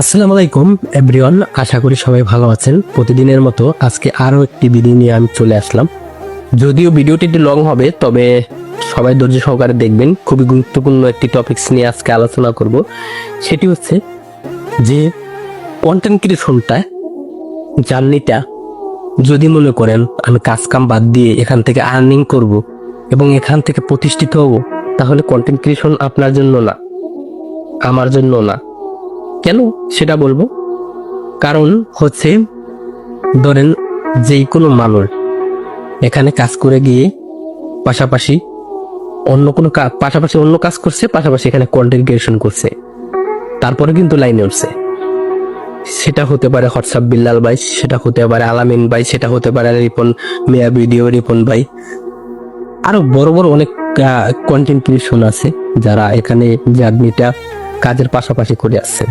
আসসালামু আলাইকুম, এভরিওয়ান, আশা করি সবাই ভালো আছেন। প্রতিদিনের মতো আজকে আরও একটি ভিডিও নিয়ে আমি চলে আসলাম। যদিও ভিডিওটি একটু লং হবে, তবে সবাই ধৈর্য সহকারে দেখবেন। খুবই গুরুত্বপূর্ণ একটি টপিকস নিয়ে আজকে আলোচনা করব। সেটি হচ্ছে যে কন্টেন্ট ক্রিয়েশনটা জার্নিটা যদি মনে করেন, আমি কাজ কাম বাদ দিয়ে এখান থেকে আর্নিং করব এবং এখান থেকে প্রতিষ্ঠিত হব, তাহলে কন্টেন্ট ক্রিয়েশন আপনার জন্য না, আমার জন্য না। কেন সেটা বলব? কারণ হচ্ছে, ধরেন যেই কোনো মানুষ এখানে কাজ করে গিয়ে পাশাপাশি অন্য কোনো পাশাপাশি অন্য কাজ করছে, পাশাপাশি এখানে কন্টেন্ট ক্রিয়েশন করছে। তারপরে কিন্তু লাইনে উঠছে। সেটা হতে পারে হোয়াটসঅ্যাপ বিল্লাল ভাই, সেটা হতে পারে আলামিন ভাই, সেটা হতে পারে রিপন মিয়া ভিডিও রিপন ভাই। আরও বড় বড় অনেক কন্টেন্ট ক্রিয়েশন আছে, যারা এখানে জার্নিটা কাজের পাশাপাশি করে আসছেন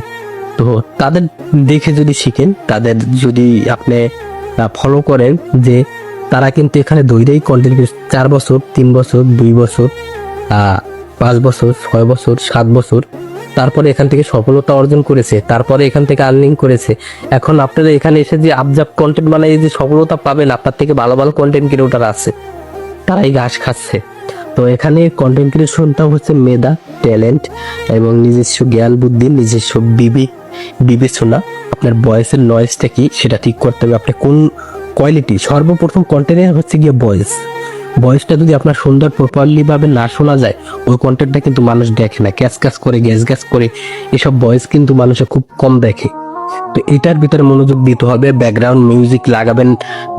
তো তাদের দেখে যদি শিখেন, তাদের যদি আপনি ফলো করেন যে তারা কিন্তু এখানে দৈরেই কন্টেন্ট চার বছর, তিন বছর, দুই বছর পাঁচ বছর, ছয় বছর, সাত বছর। তারপরে এখান থেকে সফলতা অর্জন করেছে, তারপরে এখান থেকে আর্নিং করেছে। এখন আপনারা এখানে এসে যে আবজাব কন্টেন্ট বানাই যে সফলতা পাবেন, আপনার থেকে ভালো ভালো কন্টেন্ট ক্রিয়েটার আছে। তারাই ঘাস খাচ্ছে। তো এখানে কন্টেন্ট ক্রিয়েশনটা হচ্ছে মেধা ট্যালেন্ট এবং নিজস্ব জ্ঞান, বুদ্ধি, নিজস্ব বিবেক। বিবেচনা আপনার বয়সের নয়েজটা কি সেটা ঠিক করতে হবে। আপনি কোন কোয়ালিটি সর্বপ্রথম কন্টেন্টের হচ্ছে গিয়ে ভয়েস ভয়েসটা যদি আপনার সুন্দর প্রপারলি ভাবে না শোনা যায়, ওই কন্টেন্টটা কিন্তু মানুষ দেখে না। ক্যাচ ক্যাচ করে, গ্যাস গ্যাস করে এসব ভয়েস কিন্তু মানুষে খুব কম দেখে। তো এটার ভিতরে মনোযোগ দিতে হবে। ব্যাকগ্রাউন্ড মিউজিক লাগাবেন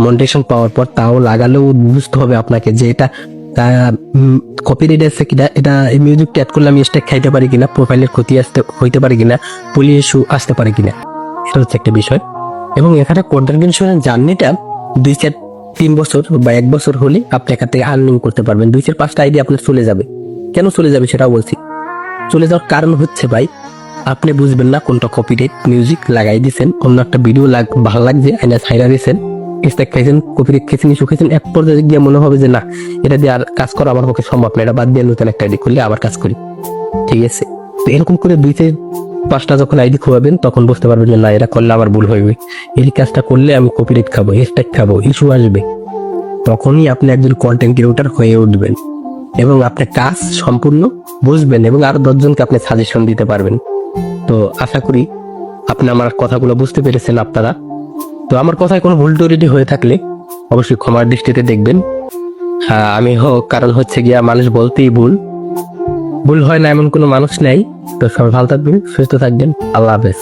মন্টেশন পাওয়ার পর তাও লাগালেও বুঝতে হবে আপনাকে যে এটা কপিরাইট আছে কিনা, এটা এই মিউজিকটা অ্যাড করলে আমি স্টেক খাইতে পারি কিনা প্রোফাইলের ক্ষতি আসতে, হইতে পারে কিনা পুলিশ ইস্যু আসতে পারে কিনা এটা হচ্ছে একটা বিষয়। এবং এখানে কন্টেন্ট ক্রিয়েশনের জার্নিটা দুই চার তিন বছর বা এক বছর হলে আপনি এখান থেকে আর্নিং করতে পারবেন। দুই চার পাঁচটা আইডিয়া আপনার চলে যাবে। কেন চলে যাবে সেটাও বলছি। চলে যাওয়ার কারণ হচ্ছে ভাই, আপনি বুঝবেন না কোনটা কপিরাইট মিউজিক লাগাই দিয়েছেন, অন্য একটা ভিডিও লাগ, ভালো লাগছে, আইনা ছাইরা দিয়েছেন। স্টেক খাইছেন কপিরাইট খেয়েছেন ইস্যু খেয়েছেন এক পর্যায়ে গিয়ে মনে হবে যে না, এটা দিয়ে আর কাজ করা আমার পক্ষে সম্ভব না, এটা বাদ দিয়ে নতুন একটা আইডি খুললে আবার কাজ করি। ঠিক আছে? তো এরকম করে দুই থেকে পাঁচটা যখন আইডি খোয়াবেন তখন বুঝতে পারবেন যে না, এটা করলে আমার ভুল হইবে। এই কাজটা করলে আমি কপিরাইট খাব হ্যাশট্যাগ খাব, ইস্যু আসবে। তখনই আপনি একজন কন্টেন্ট ক্রিয়েটর হয়ে উঠবেন এবং আপনি কাজ সম্পূর্ণ বুঝবেন এবং আরও দশজনকে আপনি সাজেশন দিতে পারবেন। তো আশা করি আপনি আমার কথাগুলো বুঝতে পেরেছেন আপনারা। তো আমার কথায় কোনো ভুল টুরিটি হয়ে থাকলে অবশ্যই ক্ষমার দৃষ্টিতে দেখবেন। হ্যাঁ আমি হোক, কারণ হচ্ছে গিয়া মানুষ বলতেই ভুল। ভুল হয় না এমন কোনো মানুষ নেই। তো সবাই ভালো থাকবেন, সুস্থ থাকবেন। আল্লাহ হাফেজ।